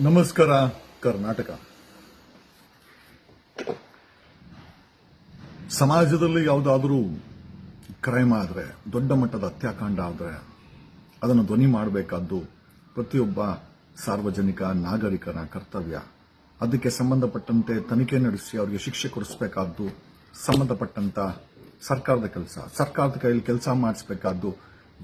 ನಮಸ್ಕಾರ, ಕರ್ನಾಟಕ. ಸಮಾಜದಲ್ಲಿ ಯಾವುದಾದರೂ ಕ್ರೈಮ್ ಆದರೆ, ದೊಡ್ಡ ಮಟ್ಟದ ಹತ್ಯಾಕಾಂಡ ಆದರೆ, ಅದನ್ನು ಧ್ವನಿ ಮಾಡಬೇಕಾದ್ದು ಪ್ರತಿಯೊಬ್ಬ ಸಾರ್ವಜನಿಕ, ನಾಗರಿಕನ ಕರ್ತವ್ಯ. ಅದಕ್ಕೆ ಸಂಬಂಧಪಟ್ಟಂತೆ ತನಿಖೆ ನಡೆಸಿ ಅವರಿಗೆ ಶಿಕ್ಷೆ ಕೊಡಿಸಬೇಕಾದ್ದು ಸಂಬಂಧಪಟ್ಟಂತ ಸರ್ಕಾರದ ಕೆಲಸ. ಸರ್ಕಾರದ ಕೈಯಲ್ಲಿ ಕೆಲಸ ಮಾಡಿಸಬೇಕಾದ್ದು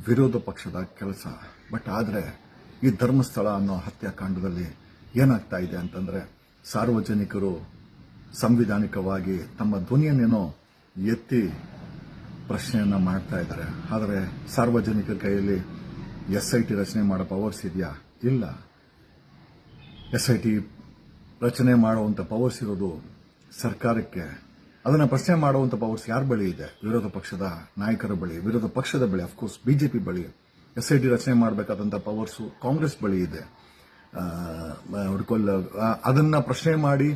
ವಿರೋಧ ಪಕ್ಷದ ಕೆಲಸ. ಬಟ್ ಆದರೆ ಈ ಧರ್ಮಸ್ಥಳ ಅನ್ನೋ ಹತ್ಯಾಕಾಂಡದಲ್ಲಿ ಏನಾಗ್ತಾ ಇದೆ ಅಂತಂದ್ರೆ ಸಾರ್ವಜನಿಕರು ಸಂವಿಧಾನಿಕವಾಗಿ ತಮ್ಮ ಧ್ವನಿಯನ್ನೇನೋ ಎತ್ತಿ ಪ್ರಶ್ನೆಯನ್ನ ಮಾಡ್ತಾ ಇದ್ದಾರೆ. ಆದರೆ ಸಾರ್ವಜನಿಕರ ಕೈಯಲ್ಲಿ ಎಸ್ ಐ ಟಿ ರಚನೆ ಮಾಡೋ ಪವರ್ಸ್ ಇದೆಯಾ? ಇಲ್ಲ. ಎಸ್ ಐ ಟಿ ರಚನೆ ಮಾಡುವಂತ ಪವರ್ಸ್ ಇರೋದು ಸರ್ಕಾರಕ್ಕೆ. ಅದನ್ನ ಪ್ರಶ್ನೆ ಮಾಡುವಂತ ಪವರ್ಸ್ ಯಾರ ಬಳಿ ಇದೆ? ವಿರೋಧ ಪಕ್ಷದ ನಾಯಕರ ಬಳಿ, ವಿರೋಧ ಪಕ್ಷದ ಬಳಿ ಅಫ್ಕೋರ್ಸ್ ಬಿಜೆಪಿ ಬಳಿ. ಎಸ್ ಐ ಟಿ ರಚನೆ ಮಾಡಬೇಕಾದಂತ ಪವರ್ಸ್ ಕಾಂಗ್ರೆಸ್ ಬಳಿ ಇದೆ. ಹುಡ್ಕೊಲ್ಲ ಅದನ್ನ ಪ್ರಶ್ನೆ ಮಾಡಿ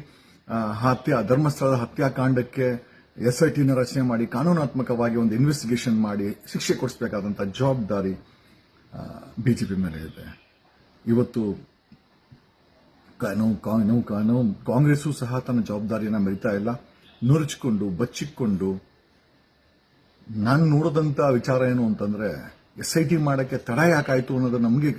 ಹತ್ಯಾ, ಧರ್ಮಸ್ಥಳದ ಹತ್ಯಾಕಾಂಡಕ್ಕೆ ಎಸ್ ಐ ಟಿನ ರಚನೆ ಮಾಡಿ, ಕಾನೂನಾತ್ಮಕವಾಗಿ ಒಂದು ಇನ್ವೆಸ್ಟಿಗೇಷನ್ ಮಾಡಿ, ಶಿಕ್ಷೆ ಕೊಡಿಸಬೇಕಾದಂತ ಜವಾಬ್ದಾರಿ ಬಿಜೆಪಿ ಮೇಲೆ ಇದೆ. ಇವತ್ತು ನಾವು ಕಾಂಗ್ರೆಸ್ಸು ಸಹ ತನ್ನ ಜವಾಬ್ದಾರಿಯನ್ನು ಮೆರಿತಾ ಇಲ್ಲ. ನುರಚಿಕೊಂಡು, ಬಚ್ಚಿಕೊಂಡು, ನಾನು ನೋಡದಂತ ವಿಚಾರ ಏನು ಅಂತಂದ್ರೆ ಎಸ್ ಐ ಟಿ ಮಾಡಕ್ಕೆ ತಡ ಯಾಕಾಯಿತು ಅನ್ನೋದು ನಮಗೆ